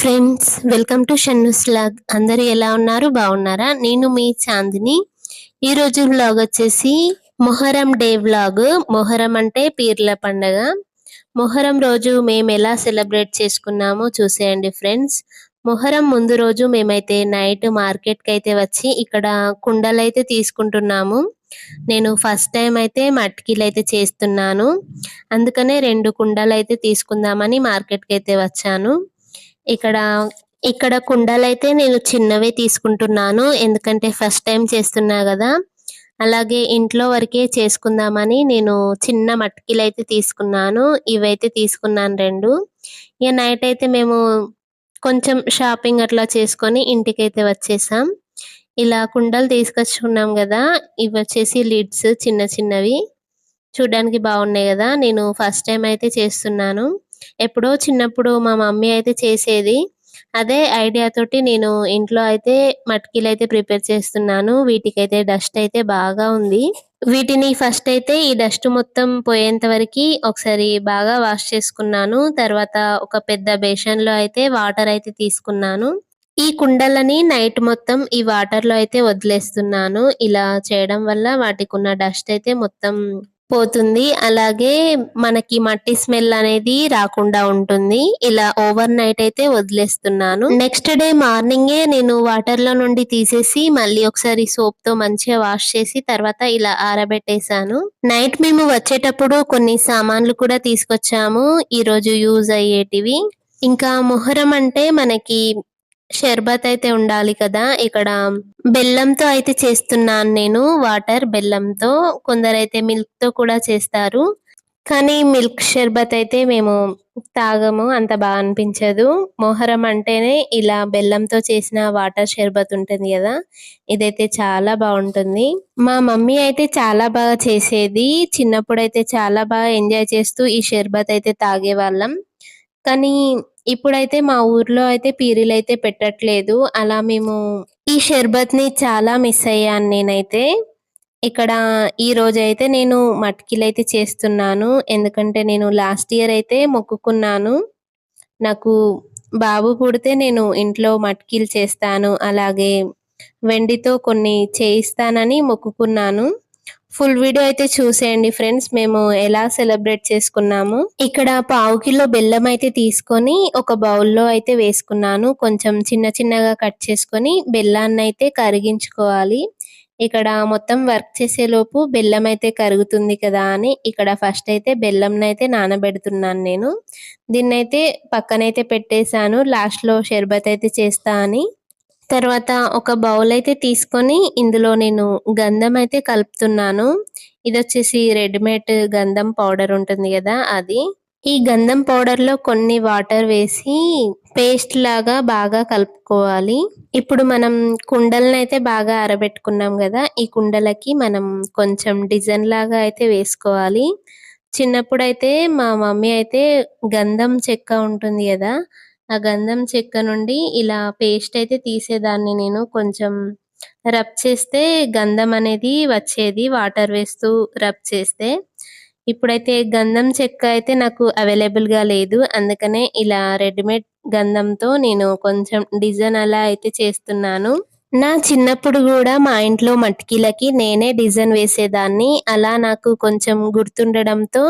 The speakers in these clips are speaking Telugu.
Friends welcome to Shannu's vlog అందరూ ఎలా ఉన్నారు? బాగున్నారా? నేను మీ చాందిని. ఈ రోజు వ్లాగ్ వచ్చేసి మొహరం డే వ్లాగ్ మొహరం అంటే పీర్ల పండగ. మొహరం రోజు మేము ఎలా సెలబ్రేట్ చేసుకున్నామో చూసేయండి ఫ్రెండ్స్ మొహరం ముందు రోజు మేమైతే నైట్ మార్కెట్కి అయితే వచ్చి ఇక్కడ కుండలు అయితే తీసుకుంటున్నాము. నేను ఫస్ట్ టైం అయితే మట్కిలు అయితే చేస్తున్నాను. అందుకనే రెండు కుండలు అయితే తీసుకుందామని మార్కెట్కి అయితే వచ్చాను. ఇక్కడ ఇక్కడ కుండలు అయితే నేను చిన్నవే తీసుకుంటున్నాను. ఎందుకంటే ఫస్ట్ టైం చేస్తున్నా కదా. అలాగే ఇంట్లో వరకే చేసుకుందామని నేను చిన్న మట్కిలు అయితే తీసుకున్నాను. ఇవైతే తీసుకున్నాను రెండు. ఇక నైట్ అయితే మేము కొంచెం షాపింగ్ అట్లా చేసుకొని ఇంటికైతే వచ్చేసాం. ఇలా కుండలు తీసుకొచ్చుకున్నాం కదా. ఇవి వచ్చేసి లిడ్స్ చిన్న చిన్నవి. చూడడానికి బాగున్నాయి కదా. నేను ఫస్ట్ టైం అయితే చేస్తున్నాను. ఎప్పుడో చిన్నప్పుడు మా మమ్మీ అయితే చేసేది. అదే ఐడియా తోటి నేను ఇంట్లో అయితే మట్కీలు అయితే ప్రిపేర్ చేస్తున్నాను. వీటికైతే డస్ట్ అయితే బాగా ఉంది. వీటిని ఫస్ట్ అయితే ఈ డస్ట్ మొత్తం పోయేంత వరకు ఒకసారి బాగా వాష్ చేసుకున్నాను. తర్వాత ఒక పెద్ద బేషన్లో అయితే వాటర్ అయితే తీసుకున్నాను. ఈ కుండలని నైట్ మొత్తం ఈ వాటర్లో అయితే వదిలేస్తున్నాను. ఇలా చేయడం వల్ల వాటికి ఉన్న డస్ట్ అయితే మొత్తం పోతుంది. అలాగే మనకి మట్టి స్మెల్ అనేది రాకుండా ఉంటుంది. ఇలా ఓవర్ నైట్ అయితే వదిలేస్తున్నాను. నెక్స్ట్ డే మార్నింగే నేను వాటర్లో నుండి తీసేసి మళ్ళీ ఒకసారి సోప్తో మంచిగా వాష్ చేసి తర్వాత ఇలా ఆరబెట్టేశాను. నైట్ మేము వచ్చేటప్పుడు కొన్ని సామాన్లు కూడా తీసుకొచ్చాము. ఈ రోజు యూజ్ అయ్యేటివి. ఇంకా మొహరం అంటే మనకి షర్బత్ అయితే ఉండాలి కదా. ఇక్కడ బెల్లంతో అయితే చేస్తున్నాను నేను వాటర్ బెల్లంతో. కొందరైతే మిల్క్తో కూడా చేస్తారు. కానీ మిల్క్ షర్బత్ అయితే మేము తాగము అంత బాగా అనిపించదు. మొహరం అంటేనే ఇలా బెల్లంతో చేసిన వాటర్ షర్బత్ ఉంటుంది కదా. ఇదైతే చాలా బాగుంటుంది. మా మమ్మీ అయితే చాలా బాగా చేసేది. చిన్నప్పుడు అయితే చాలా బాగా ఎంజాయ్ చేస్తూ ఈ షర్బత్ అయితే తాగేవాళ్ళం. కానీ ఇప్పుడైతే మా ఊర్లో అయితే పీరీలు అయితే పెట్టట్లేదు. అలా మేము ఈ షర్బత్ని చాలా మిస్ అయ్యాను నేనైతే. ఇక్కడ ఈ రోజు అయితే నేను మట్కిలు అయితే చేస్తున్నాను. ఎందుకంటే నేను లాస్ట్ ఇయర్ అయితే మొక్కుకున్నాను. నాకు బాబు పుడితే నేను ఇంట్లో మట్కీలు చేస్తాను. అలాగే వెండితో కొన్ని చేయిస్తానని మొక్కుకున్నాను. ఫుల్ వీడియో అయితే చూసేయండి ఫ్రెండ్స్ మేము ఎలా సెలబ్రేట్ చేసుకున్నాము. ఇక్కడ పావు కిలో బెల్లం అయితే తీసుకొని ఒక బౌల్లో అయితే వేసుకున్నాను. కొంచెం చిన్న చిన్నగా కట్ చేసుకొని బెల్లాన్ని అయితే కరిగించుకోవాలి. ఇక్కడ మొత్తం వర్క్ చేసే లోపు బెల్లం అయితే కరుగుతుంది కదా అని ఇక్కడ ఫస్ట్ అయితే బెల్లం అయితే నానబెడుతున్నాను నేను. దీన్ని అయితే పక్కనైతే పెట్టేశాను. లాస్ట్లో షర్బత్ అయితే చేస్తా అని. తర్వాత ఒక బౌల్ అయితే తీసుకొని ఇందులో నేను గంధం అయితే కలుపుతున్నాను. ఇది వచ్చేసి రెడీమేడ్ గంధం పౌడర్ ఉంటుంది కదా అది. ఈ గంధం పౌడర్లో కొన్ని వాటర్ వేసి పేస్ట్ లాగా బాగా కలుపుకోవాలి. ఇప్పుడు మనం కుండలను అయితే బాగా ఆరబెట్టుకున్నాం కదా ఈ కుండలకి మనం కొంచెం డిజైన్ లాగా అయితే వేసుకోవాలి. చిన్నప్పుడు అయితే మా మమ్మీ అయితే గంధం చెక్క ఉంటుంది కదా ఆ గంధం చెక్క నుండి ఇలా పేస్ట్ అయితే తీసేదాన్ని నేను. కొంచెం రబ్ చేస్తే గంధం అనేది వచ్చేది వాటర్ వేస్తూ రబ్ చేస్తే. ఇప్పుడైతే గంధం చెక్క అయితే నాకు అవైలబుల్గా లేదు. అందుకనే ఇలా రెడీమేడ్ గంధంతో నేను కొంచెం డిజైన్ అలా అయితే చేస్తున్నాను. నా చిన్నప్పుడు కూడా మా ఇంట్లో మట్టికీలకి నేనే డిజైన్ వేసేదాన్ని. అలా నాకు కొంచెం గుర్తుండడంతో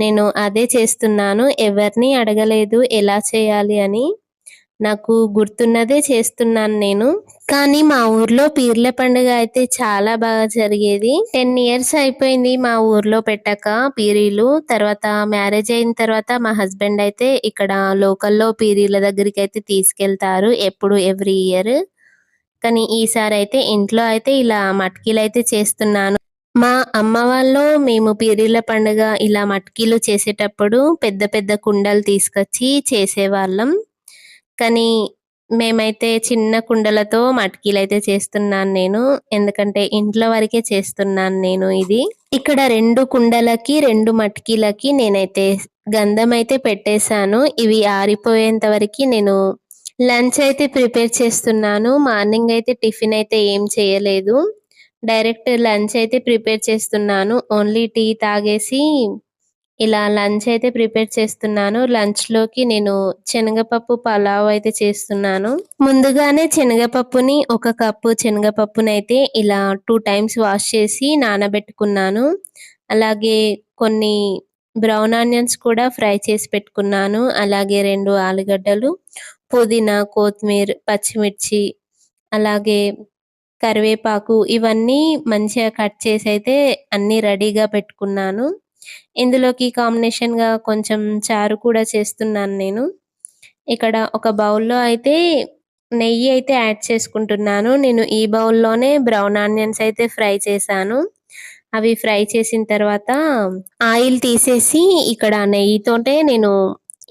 నేను అదే చేస్తున్నాను ఎవరిని అడగలేదు ఎలా చేయాలి అని. నాకు గుర్తున్నదే చేస్తున్నాను నేను. కానీ మా ఊర్లో పీర్ల పండుగ అయితే చాలా బాగా జరిగేది. టెన్ ఇయర్స్ అయిపోయింది మా ఊర్లో పెట్టక పీరీలు. తర్వాత మ్యారేజ్ అయిన తర్వాత మా హస్బెండ్ అయితే ఇక్కడ లోకల్లో పీరీల దగ్గరికి అయితే తీసుకెళ్తారు ఎప్పుడు ఎవ్రీ ఇయర్. కానీ ఈసారి అయితే ఇంట్లో అయితే ఇలా మట్కీలు అయితే చేస్తున్నాను. మా అమ్మ వాళ్ళు మేము పీరీల పండుగ ఇలా మట్కీలు చేసేటప్పుడు పెద్ద పెద్ద కుండలు తీసుకొచ్చి చేసేవాళ్ళం. కానీ మేమైతే చిన్న కుండలతో మట్కీలు అయితే చేస్తున్నాను నేను. ఎందుకంటే ఇంట్లో వరకే చేస్తున్నాను నేను ఇది. ఇక్కడ రెండు కుండలకి రెండు మట్కీలకి నేనైతే గంధం అయితే పెట్టేశాను. ఇవి ఆరిపోయేంత వరకు నేను లంచ్ అయితే ప్రిపేర్ చేస్తున్నాను. మార్నింగ్ అయితే టిఫిన్ అయితే ఏం చేయలేదు. డైరెక్ట్ లంచ్ అయితే ప్రిపేర్ చేస్తున్నాను. ఓన్లీ టీ తాగేసి ఇలా లంచ్ అయితే ప్రిపేర్ చేస్తున్నాను. లంచ్లోకి నేను శనగపప్పు పలావ్ అయితే చేస్తున్నాను. ముందుగానే శనగపప్పుని ఒక కప్పు శనగపప్పుని అయితే ఇలా టూ టైమ్స్ వాష్ చేసి నానబెట్టుకున్నాను. అలాగే కొన్ని బ్రౌన్ ఆనియన్స్ కూడా ఫ్రై చేసి పెట్టుకున్నాను. అలాగే రెండు ఆలుగడ్డలు పుదీనా కొత్తిమీర పచ్చిమిర్చి అలాగే కరివేపాకు ఇవన్నీ మంచిగా కట్ చేసి అయితే అన్ని రెడీగా పెట్టుకున్నాను. ఇందులోకి కాంబినేషన్గా కొంచెం చారు కూడా చేస్తున్నాను నేను. ఇక్కడ ఒక బౌల్లో అయితే నెయ్యి అయితే యాడ్ చేసుకుంటున్నాను. నేను ఈ బౌల్లోనే బ్రౌన్ ఆనియన్స్ అయితే ఫ్రై చేశాను. అవి ఫ్రై చేసిన తర్వాత ఆయిల్ తీసేసి ఇక్కడ నెయ్యితోటే నేను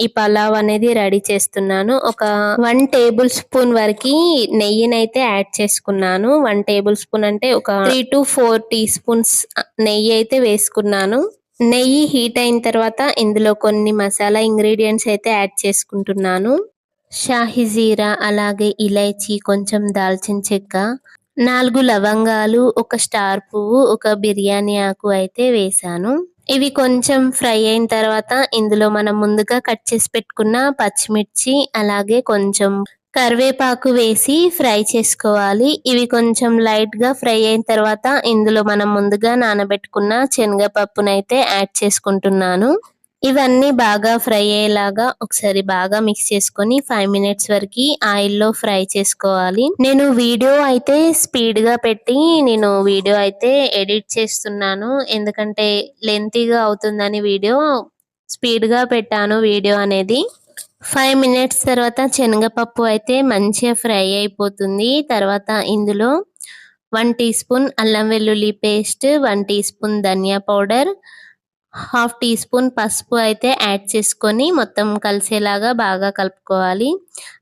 ఈ పలావ్ అనేది రెడీ చేస్తున్నాను. ఒక వన్ టేబుల్ స్పూన్ వరకు నెయ్యినైతే యాడ్ చేసుకున్నాను. వన్ టేబుల్ స్పూన్ అంటే ఒక three to four teaspoons నెయ్యి అయితే వేసుకున్నాను. నెయ్యి హీట్ అయిన తర్వాత ఇందులో కొన్ని మసాలా ఇంగ్రీడియంట్స్ అయితే యాడ్ చేసుకుంటున్నాను. షాహి జీరా అలాగే ఇలైచి కొంచెం దాల్చిన చెక్క నాలుగు లవంగాలు ఒక స్టార్ పువ్వు ఒక బిర్యానీ ఆకు అయితే వేసాను. ఇవి కొంచెం ఫ్రై అయిన తర్వాత ఇందులో మనం ముందుగా కట్ చేసి పెట్టుకున్న పచ్చిమిర్చి అలాగే కొంచెం కరివేపాకు వేసి ఫ్రై చేసుకోవాలి. ఇవి కొంచెం లైట్గా ఫ్రై అయిన తర్వాత ఇందులో మనం ముందుగా నానబెట్టుకున్న శనగపప్పునైతే యాడ్ చేసుకుంటున్నాను. ఇవన్నీ బాగా ఫ్రై అయ్యేలాగా ఒకసారి బాగా మిక్స్ చేసుకొని ఫైవ్ మినిట్స్ వరకు ఆయిల్లో ఫ్రై చేసుకోవాలి. నేను వీడియో అయితే స్పీడ్గా పెట్టి నేను వీడియో అయితే ఎడిట్ చేస్తున్నాను. ఎందుకంటే లెంతీగా అవుతుందని వీడియో స్పీడ్గా పెట్టాను వీడియో అనేది. ఫైవ్ మినిట్స్ తర్వాత శనగపప్పు అయితే మంచిగా ఫ్రై అయిపోతుంది. తర్వాత ఇందులో వన్ టీ స్పూన్ అల్లం వెల్లుల్లి పేస్ట్ వన్ టీ స్పూన్ ధనియా పౌడర్ హాఫ్ టీ స్పూన్ పసుపు అయితే యాడ్ చేసుకొని మొత్తం కలిసేలాగా బాగా కలుపుకోవాలి.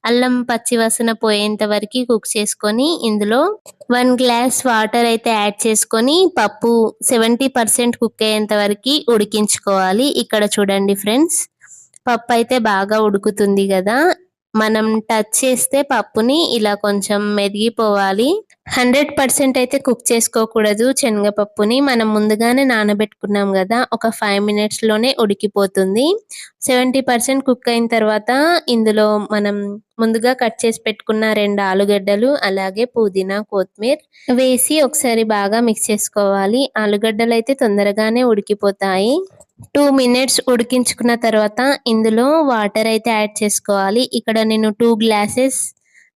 అల్లం పచ్చివాసన పోయేంత వరకు కుక్ చేసుకొని ఇందులో వన్ గ్లాస్ వాటర్ అయితే యాడ్ చేసుకొని పప్పు సెవెంటీ పర్సెంట్ కుక్ అయ్యేంత వరకు ఉడికించుకోవాలి. ఇక్కడ చూడండి ఫ్రెండ్స్ పప్పు అయితే బాగా ఉడుకుతుంది కదా. మనం టచ్ చేస్తే పప్పుని ఇలా కొంచెం మెదిగిపోవాలి హండ్రెడ్ పర్సెంట్ అయితే కుక్ చేసుకోకూడదు శనగపప్పుని. మనం ముందుగానే నానబెట్టుకున్నాం కదా ఒక ఫైవ్ మినిట్స్లోనే ఉడికిపోతుంది. సెవెంటీ పర్సెంట్ కుక్ అయిన తర్వాత ఇందులో మనం ముందుగా కట్ చేసి పెట్టుకున్న రెండు ఆలుగడ్డలు అలాగే పుదీనా కొత్తిమీర వేసి ఒకసారి బాగా మిక్స్ చేసుకోవాలి. ఆలుగడ్డలు అయితే తొందరగానే ఉడికిపోతాయి. టూ మినిట్స్ ఉడికించుకున్న తర్వాత ఇందులో వాటర్ అయితే యాడ్ చేసుకోవాలి. ఇక్కడ నేను టూ గ్లాసెస్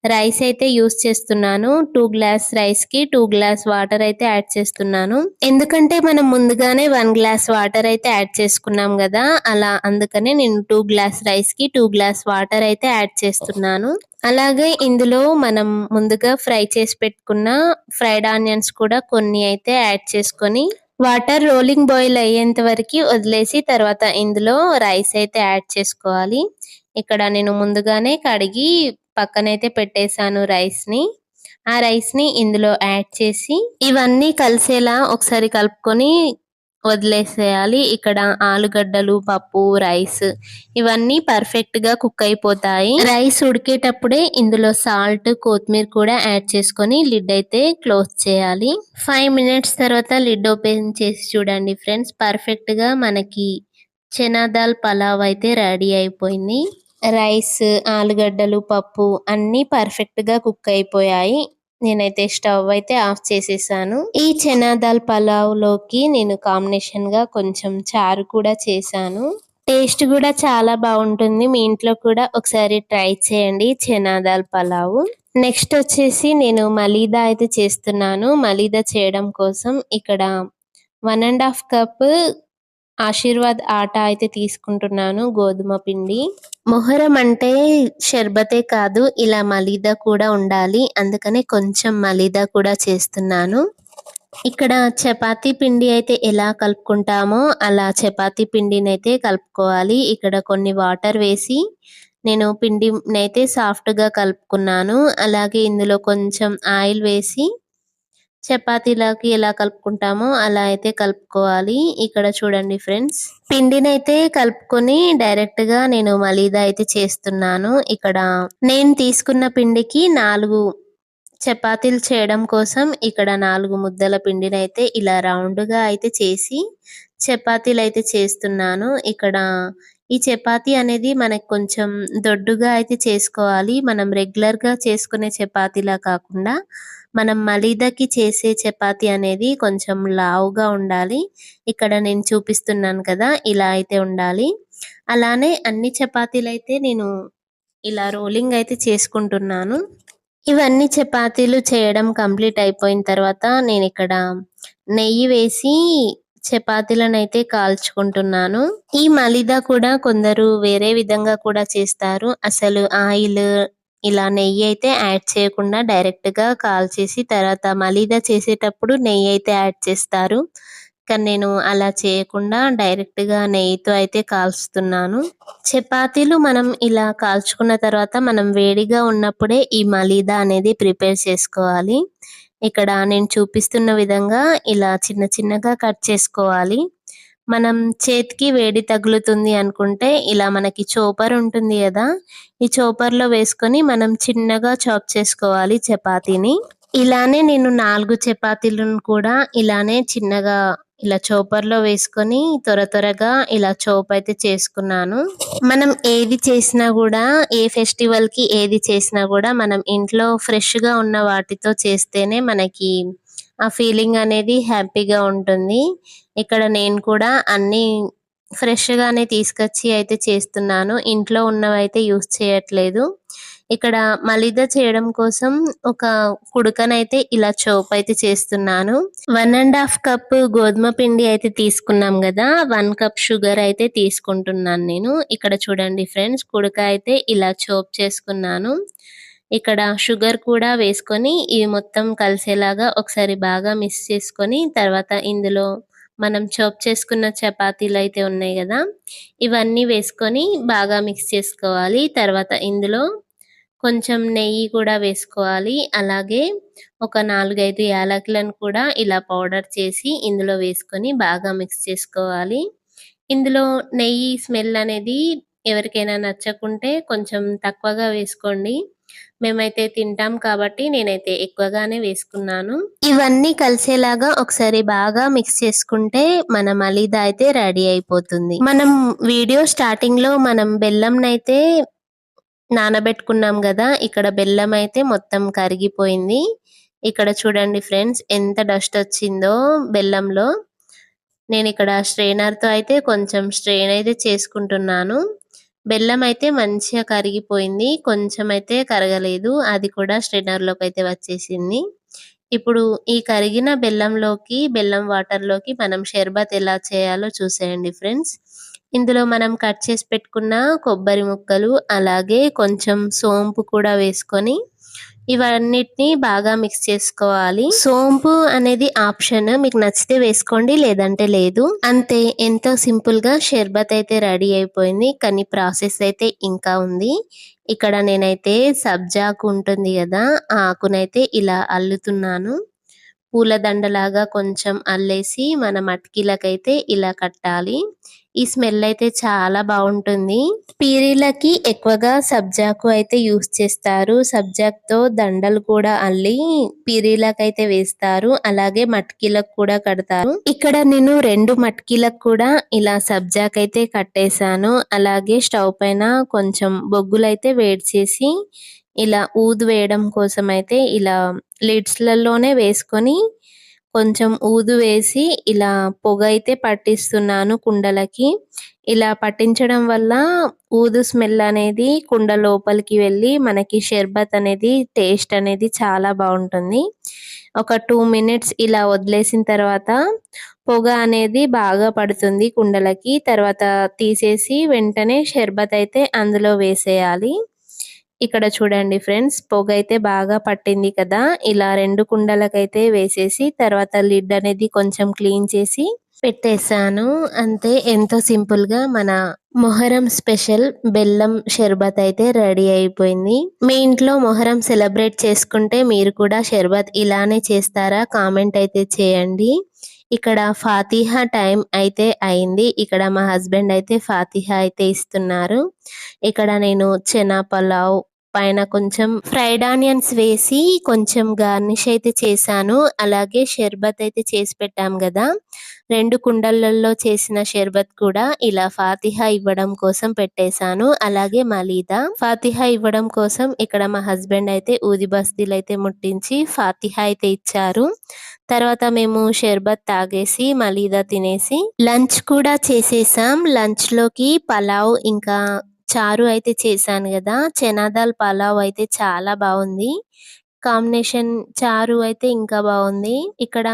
రైస్ అయితే యూస్ చేస్తున్నాను. టూ గ్లాస్ రైస్కి టూ గ్లాస్ వాటర్ అయితే యాడ్ చేస్తున్నాను. ఎందుకంటే మనం ముందుగానే వన్ గ్లాస్ వాటర్ అయితే యాడ్ చేసుకున్నాం కదా అలా అందుకనే నేను టూ గ్లాస్ రైస్కి టూ గ్లాస్ వాటర్ అయితే యాడ్ చేస్తున్నాను. అలాగే ఇందులో మనం ముందుగా ఫ్రై చేసి పెట్టుకున్న ఫ్రైడ్ ఆనియన్స్ కూడా కొన్ని అయితే యాడ్ చేసుకొని వాటర్ రోలింగ్ బాయిల్ అయ్యేంత వరకు వదిలేసి తర్వాత ఇందులో రైస్ అయితే యాడ్ చేసుకోవాలి. ఇక్కడ నేను ముందుగానే కడిగి పక్కనైతే పెట్టేశాను రైస్ని ఆ రైస్ని ఇందులో యాడ్ చేసి ఇవన్నీ కలిసేలా ఒకసారి కలుపుకొని వదిలేసేయాలి. ఇక్కడ ఆలుగడ్డలు పప్పు రైస్ ఇవన్నీ పర్ఫెక్ట్గా కుక్ అయిపోతాయి. రైస్ ఉడికేటప్పుడే ఇందులో సాల్ట్ కొత్తిమీర కూడా యాడ్ చేసుకొని లిడ్ అయితే క్లోజ్ చేయాలి. ఫైవ్ మినిట్స్ తర్వాత లిడ్ ఓపెన్ చేసి చూడండి ఫ్రెండ్స్. పర్ఫెక్ట్గా మనకి చెనాదాల్ పలావ్ అయితే రెడీ అయిపోయింది. రైస్ ఆలుగడ్డలు పప్పు అన్ని పర్ఫెక్ట్గా కుక్ అయిపోయాయి. నేనైతే స్టవ్ అయితే ఆఫ్ చేసేసాను. ఈ చనాదాల్ పలావ్లోకి పలావ్లోకి నేను కాంబినేషన్గా కొంచెం చారు కూడా చేశాను. టేస్ట్ కూడా చాలా బాగుంటుంది. మీ ఇంట్లో కూడా ఒకసారి ట్రై చేయండి చనాదాల్ పలావ్. నెక్స్ట్ వచ్చేసి నేను మలీదా అయితే చేస్తున్నాను. మలీదా చేయడం కోసం ఇక్కడ one and half cup Aashirvaad ఆట అయితే తీసుకుంటున్నాను గోధుమ పిండి. మొహరం అంటే షర్బతే కాదు ఇలా మలీదా కూడా ఉండాలి. అందుకనే కొంచెం మలీదా కూడా చేస్తున్నాను. ఇక్కడ చపాతీ పిండి అయితే ఎలా కలుపుకుంటామో అలా చపాతీ పిండిని అయితే కలుపుకోవాలి. ఇక్కడ కొన్ని వాటర్ వేసి నేను పిండినైతే సాఫ్ట్గా కలుపుకున్నాను. అలాగే ఇందులో కొంచెం ఆయిల్ వేసి చపాతీలోకి ఎలా కలుపుకుంటామో అలా అయితే కలుపుకోవాలి. ఇక్కడ చూడండి ఫ్రెండ్స్. పిండినైతే కలుపుకొని డైరెక్ట్గా నేను మలీదా అయితే చేస్తున్నాను. ఇక్కడ నేను తీసుకున్న పిండికి నాలుగు చపాతీలు చేయడం కోసం ఇక్కడ నాలుగు ముద్దల పిండిని అయితే ఇలా రౌండ్గా అయితే చేసి చపాతీలు అయితే చేస్తున్నాను. ఇక్కడ ఈ చపాతీ అనేది మనకు కొంచెం దొడ్డుగా అయితే చేసుకోవాలి. మనం రెగ్యులర్గా చేసుకునే చపాతీలా కాకుండా మనం మలీదకి చేసే చపాతి అనేది కొంచెం లావుగా ఉండాలి. ఇక్కడ నేను చూపిస్తున్నాను కదా ఇలా అయితే ఉండాలి. అలానే అన్ని చపాతీలు అయితే నేను ఇలా రోలింగ్ అయితే చేసుకుంటున్నాను. ఇవన్నీ చపాతీలు చేయడం కంప్లీట్ అయిపోయిన తర్వాత నేను ఇక్కడ నెయ్యి వేసి చపాతీలను అయితే కాల్చుకుంటున్నాను. ఈ మలిదా కూడా కొందరు వేరే విధంగా కూడా చేస్తారు. అసలు ఆయిల్ ఇలా నెయ్యి అయితే యాడ్ చేయకుండా డైరెక్ట్గా కాల్చేసి తర్వాత మలీదా చేసేటప్పుడు నెయ్యి అయితే యాడ్ చేస్తారు. కానీ నేను అలా చేయకుండా డైరెక్ట్గా నెయ్యితో అయితే కాల్చుతున్నాను. చపాతీలు మనం ఇలా కాల్చుకున్న తర్వాత మనం వేడిగా ఉన్నప్పుడే ఈ మలీదా అనేది ప్రిపేర్ చేసుకోవాలి. ఇక్కడ నేను చూపిస్తున్న విధంగా ఇలా చిన్న చిన్నగా కట్ చేసుకోవాలి. మనం చేతికి వేడి తగులుతుంది అనుకుంటే ఇలా మనకి చోపర్ ఉంటుంది కదా ఈ చోపర్లో వేసుకొని మనం చిన్నగా చాప్ చేసుకోవాలి చపాతీని. ఇలానే నేను నాలుగు చపాతీలను కూడా ఇలానే చిన్నగా ఇలా చోపర్లో వేసుకొని త్వర త్వరగా ఇలా చోప్ అయితే చేసుకున్నాను. మనం ఏది చేసినా కూడా ఏ ఫెస్టివల్కి ఏది చేసినా కూడా మనం ఇంట్లో ఫ్రెష్గా ఉన్న వాటితో చేస్తేనే మనకి ఆ ఫీలింగ్ అనేది హ్యాపీగా ఉంటుంది. ఇక్కడ నేను కూడా అన్ని ఫ్రెష్ గానే తీసుకొచ్చి అయితే చేస్తున్నాను. ఇంట్లో ఉన్నవైతే యూస్ చేయట్లేదు. ఇక్కడ మలిదా చేయడం కోసం ఒక కుడుకనైతే ఇలా చోప్ అయితే చేస్తున్నాను. వన్ అండ్ హాఫ్ కప్ గోధుమ పిండి అయితే తీసుకున్నాం కదా వన్ కప్ షుగర్ అయితే తీసుకుంటున్నాను నేను. ఇక్కడ చూడండి ఫ్రెండ్స్ కుడుక అయితే ఇలా చోప్ చేసుకున్నాను. ఇక్కడ షుగర్ కూడా వేసుకొని ఇవి మొత్తం కలిసేలాగా ఒకసారి బాగా మిక్స్ చేసుకొని తర్వాత ఇందులో మనం చోప్ చేసుకున్న చపాతీలు అయితే ఉన్నాయి కదా ఇవన్నీ వేసుకొని బాగా మిక్స్ చేసుకోవాలి. తర్వాత ఇందులో కొంచెం నెయ్యి కూడా వేసుకోవాలి. అలాగే ఒక నాలుగైదు యాలకులను కూడా ఇలా పౌడర్ చేసి ఇందులో వేసుకొని బాగా మిక్స్ చేసుకోవాలి. ఇందులో నెయ్యి స్మెల్ అనేది ఎవరికైనా నచ్చకుంటే కొంచెం తక్కువగా వేసుకోండి. మేమైతే తింటాం కాబట్టి నేనైతే ఎక్కువగానే వేసుకున్నాను. ఇవన్నీ కలిసేలాగా ఒకసారి బాగా మిక్స్ చేసుకుంటే మన మలీదా అయితే రెడీ అయిపోతుంది. మనం వీడియో స్టార్టింగ్లో మనం బెల్లం అయితే నానబెట్టుకున్నాం కదా ఇక్కడ బెల్లం అయితే మొత్తం కరిగిపోయింది. ఇక్కడ చూడండి ఫ్రెండ్స్ ఎంత డస్ట్ వచ్చిందో బెల్లంలో. నేను ఇక్కడ స్ట్రెయినర్తో అయితే కొంచెం స్ట్రెయిన్ అయితే చేసుకుంటున్నాను. బెల్లం అయితే మంచిగా కరిగిపోయింది. కొంచెం అయితే కరగలేదు. అది కూడా స్ట్రెయినర్లోకి అయితే వచ్చేసింది. ఇప్పుడు ఈ కరిగిన బెల్లంలోకి బెల్లం వాటర్లోకి మనం షర్బత్ ఎలా చేయాలో చూసేయండి ఫ్రెండ్స్. ఇందులో మనం కట్ చేసి పెట్టుకున్న కొబ్బరి ముక్కలు అలాగే కొంచెం సోంపు కూడా వేసుకొని ఇవన్నిటిని బాగా మిక్స్ చేసుకోవాలి. సోంపు అనేది ఆప్షన్. మీకు నచ్చితే వేసుకోండి లేదంటే లేదు. అంతే ఎంతో సింపుల్గా షర్బత్ అయితే రెడీ అయిపోయింది. కానీ ప్రాసెస్ అయితే ఇంకా ఉంది. ఇక్కడ నేనైతే సబ్జాకు ఉంటుంది కదా ఆ ఆకునైతే ఇలా అల్లుతున్నాను. పూలదండలాగా కొంచెం అల్లేసి మన మట్కిలకైతే ఇలా కట్టాలి. ఈ స్మెల్ అయితే చాలా బాగుంటుంది. పీరీలకి ఎక్కువగా సబ్జాకు అయితే యూస్ చేస్తారు. సబ్జాక్తో దండలు కూడా అల్లి పీరీలకైతే అయితే వేస్తారు. అలాగే మట్కీలకు కూడా కడతారు. ఇక్కడ నేను రెండు మట్కీలకు కూడా ఇలా సబ్జాక్ అయితే కట్టేశాను. అలాగే స్టవ్ పైన కొంచెం బొగ్గులు అయితే వేడి చేసి ఇలా ఊదు వేయడం కోసం అయితే ఇలా లిడ్స్ లలోనే వేసుకొని కొంచెం ఊదు వేసి ఇలా పొగ అయితే పట్టిస్తున్నాను కుండలకి. ఇలా పట్టించడం వల్ల ఊదు స్మెల్ అనేది కుండ లోపలికి వెళ్ళి మనకి షర్బత్ అనేది టేస్ట్ అనేది చాలా బాగుంటుంది. ఒక టూ మినిట్స్ ఇలా వదిలేసిన తర్వాత పొగ అనేది బాగా పడుతుంది కుండలకి. తర్వాత తీసేసి వెంటనే షర్బత్ అయితే అందులో వేసేయాలి. ఇక్కడ చూడండి ఫ్రెండ్స్ పొగ అయితే బాగా పట్టింది కదా. ఇలా రెండు కుండలకైతే వేసేసి తర్వాత లిడ్ అనేది కొంచెం క్లీన్ చేసి పెట్టేశాను. అంతే ఎంతో సింపుల్గా మన మొహరం స్పెషల్ బెల్లం షర్బత్ అయితే రెడీ అయిపోయింది. మీ ఇంట్లో మొహరం సెలబ్రేట్ చేసుకుంటే మీరు కూడా షర్బత్ ఇలానే చేస్తారా? కామెంట్ అయితే చేయండి. ఇక్కడ ఫాతిహా టైం అయితే అయింది. ఇక్కడ మా హస్బెండ్ అయితే ఫాతిహా అయితే ఇస్తున్నారు. ఇక్కడ నేను చెనా పలావ్ పైన కొంచెం ఫ్రైడ్ ఆనియన్స్ వేసి కొంచెం గార్నిష్ అయితే చేశాను. అలాగే షర్బత్ అయితే చేసి పెట్టాం కదా. రెండు కుండలలో చేసిన షర్బత్ కూడా ఇలా ఫాతిహా ఇవ్వడం కోసం పెట్టేశాను. అలాగే మలీదా ఫాతిహా ఇవ్వడం కోసం ఇక్కడ మా హస్బెండ్ అయితే ఊది బస్తీలు అయితే ముట్టించి ఫాతిహా అయితే ఇచ్చారు. తర్వాత మేము షర్బత్ తాగేసి మలీదా తినేసి లంచ్ కూడా చేసేసాం. లంచ్లోకి పలావ్ ఇంకా చారు అయితే చేశాను కదా చనాదాల్ పలావ్ అయితే చాలా బాగుంది. కాంబినేషన్ చారు అయితే ఇంకా బాగుంది. ఇక్కడ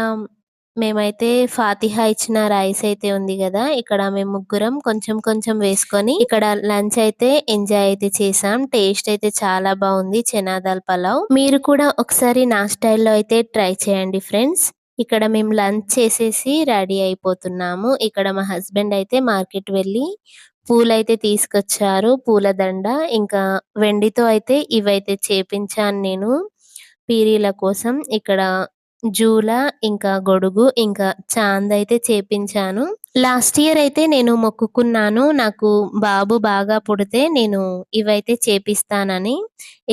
మేమైతే ఫాతిహా ఇచ్చిన రైస్ అయితే ఉంది కదా ఇక్కడ మేము ముగ్గురం కొంచెం కొంచెం వేసుకొని ఇక్కడ లంచ్ అయితే ఎంజాయ్ అయితే చేసాం టేస్ట్ అయితే చాలా బాగుంది చనాదాల్ పలావ్. మీరు కూడా ఒకసారి నా స్టైల్లో అయితే ట్రై చేయండి ఫ్రెండ్స్. ఇక్కడ మేము లంచ్ చేసేసి రెడీ అయిపోతున్నాము. ఇక్కడ మా హస్బెండ్ అయితే మార్కెట్ వెళ్ళి పూలైతే తీసుకొచ్చారు. పూలదండ ఇంకా వెండితో అయితే ఇవైతే చేపించాను నేను. పీరీల కోసం ఇక్కడ జూల ఇంకా గొడుగు ఇంకా చాంద్ అయితే చేపించాను. లాస్ట్ ఇయర్ అయితే నేను మొక్కుకున్నాను. నాకు బాబు బాగా పుడితే నేను ఇవైతే చేపిస్తానని.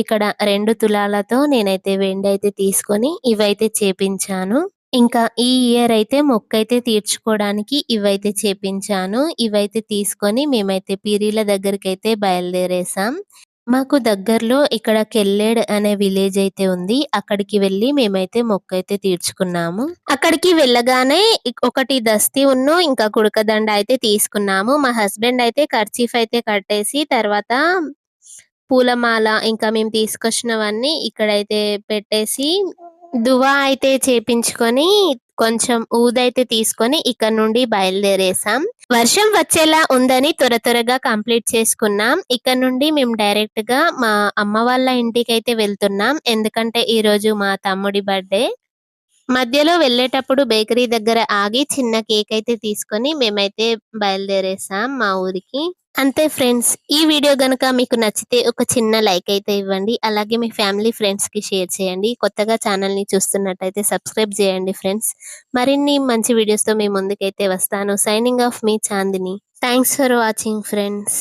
ఇక్కడ రెండు తులాలతో నేనైతే వెండి అయితే తీసుకొని ఇవైతే చేపించాను. ఇంకా ఈ ఇయర్ అయితే మొక్కైతే తీర్చుకోవడానికి ఇవైతే చేపించాను. ఇవైతే తీసుకొని మేమైతే పీరీల దగ్గరికి అయితే బయలుదేరేసాం. మాకు దగ్గరలో ఇక్కడ కెల్లేడ్ అనే విలేజ్ అయితే ఉంది. అక్కడికి వెళ్ళి మేమైతే మొక్క అయితే తీర్చుకున్నాము. అక్కడికి వెళ్ళగానే ఒకటి దస్తి ఉన్ను ఇంకా కుడకదండ అయితే తీసుకున్నాము. మా హస్బెండ్ అయితే కర్చీఫ్ అయితే కట్టేసి తర్వాత పూలమాల ఇంకా మేము తీసుకొచ్చినవన్నీ ఇక్కడైతే పెట్టేసి దువా అయితే చేపించుకొని కొంచెం ఊదైతే తీసుకొని ఇక్కడ నుండి బయలుదేరేసాం. వర్షం వచ్చేలా ఉందని త్వర త్వరగా కంప్లీట్ చేసుకున్నాం. ఇక్కడ నుండి మేము డైరెక్ట్గా మా అమ్మ వాళ్ళ ఇంటికి అయితే వెళ్తున్నాం. ఎందుకంటే ఈ రోజు మా తమ్ముడి బర్త్డే. మధ్యలో వెళ్ళేటప్పుడు బేకరీ దగ్గర ఆగి చిన్న కేక్ అయితే తీసుకొని మేమైతే బయలుదేరేసాం మా ఊరికి. అంతే ఫ్రెండ్స్ ఈ వీడియో గనక మీకు నచ్చితే ఒక చిన్న లైక్ అయితే ఇవ్వండి. అలాగే మీ ఫ్యామిలీ ఫ్రెండ్స్కి షేర్ చేయండి. కొత్తగా ఛానల్ని చూస్తున్నట్టయితే సబ్స్క్రైబ్ చేయండి ఫ్రెండ్స్. మరిన్ని మంచి వీడియోస్తో మీ ముందుకైతే వస్తాను. Signing off me Chandini. Thanks for watching friends